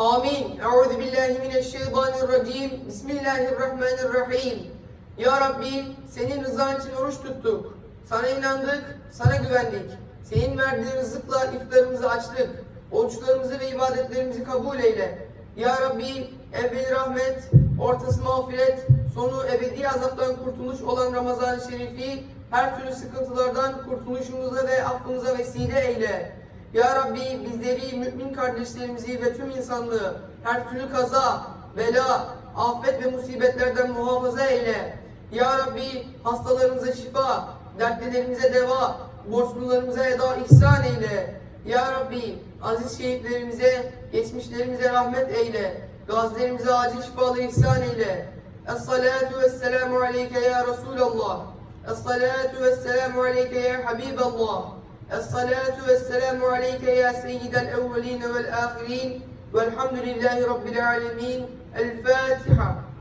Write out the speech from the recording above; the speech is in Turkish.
Amin. Euzu billahi mineşşeytanirracim. Bismillahirrahmanirrahim. Ya Rabbi senin rızan için oruç tuttuk. Sana inandık, sana güvendik. Senin verdiğin rızıkla iftarımızı açtık. Oruçlarımızı ve ibadetlerimizi kabul eyle. Ya Rabbi evveli rahmet, ortası mağfiret, sonu ebedi azaptan kurtuluş olan Ramazan-ı Şerifi her türlü sıkıntılardan kurtuluşumuza ve affımıza vesile eyle. Ya Rabbi bizleri, kardeşlerimizi ve tüm insanlığı her türlü kaza, bela, afet ve musibetlerden muhafaza eyle. Ya Rabbi hastalarımıza şifa, dertlilerimize deva, borçlularımıza eda ihsan eyle. Ya Rabbi aziz şehitlerimize, geçmişlerimize rahmet eyle. Gazilerimize acil şifalar ihsan eyle. Es-salatu vesselamu aleyke ya Resulallah. Es-salatu vesselamu aleyke ya Habiballah. الصلاة والسلام عليك يا سيد الأولين والآخرين والحمد لله رب العالمين. الفاتحة.